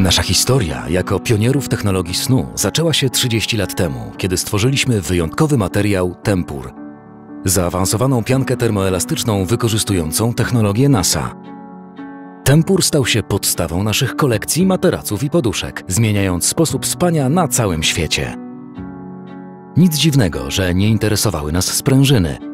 Nasza historia jako pionierów technologii snu zaczęła się 30 lat temu, kiedy stworzyliśmy wyjątkowy materiał Tempur. Zaawansowaną piankę termoelastyczną wykorzystującą technologię NASA. Tempur stał się podstawą naszych kolekcji materaców i poduszek, zmieniając sposób spania na całym świecie. Nic dziwnego, że nie interesowały nas sprężyny –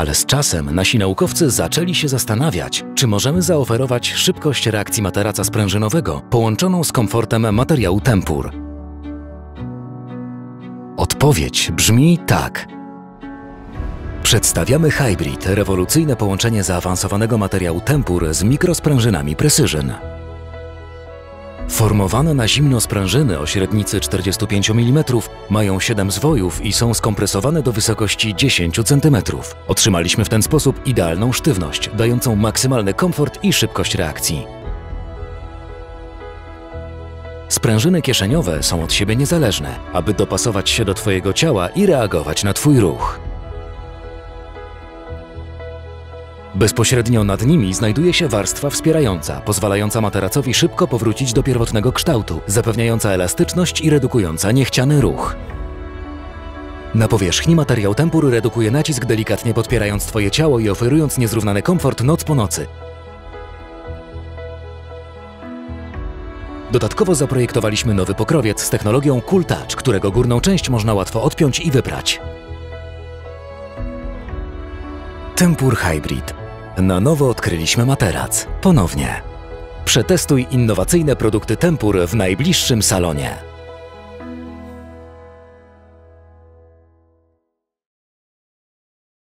ale z czasem nasi naukowcy zaczęli się zastanawiać, czy możemy zaoferować szybkość reakcji materaca sprężynowego połączoną z komfortem materiału Tempur. Odpowiedź brzmi tak. Przedstawiamy Hybrid, rewolucyjne połączenie zaawansowanego materiału Tempur z mikrosprężynami Precision. Formowane na zimno sprężyny o średnicy 45 mm mają 7 zwojów i są skompresowane do wysokości 10 cm. Otrzymaliśmy w ten sposób idealną sztywność, dającą maksymalny komfort i szybkość reakcji. Sprężyny kieszeniowe są od siebie niezależne, aby dopasować się do Twojego ciała i reagować na Twój ruch. Bezpośrednio nad nimi znajduje się warstwa wspierająca, pozwalająca materacowi szybko powrócić do pierwotnego kształtu, zapewniająca elastyczność i redukująca niechciany ruch. Na powierzchni materiał tempur redukuje nacisk delikatnie podpierając Twoje ciało i oferując niezrównany komfort noc po nocy. Dodatkowo zaprojektowaliśmy nowy pokrowiec z technologią Cool Touch, którego górną część można łatwo odpiąć i wyprać. Tempur Hybrid na nowo odkryliśmy materac. Ponownie. Przetestuj innowacyjne produkty Tempur w najbliższym salonie.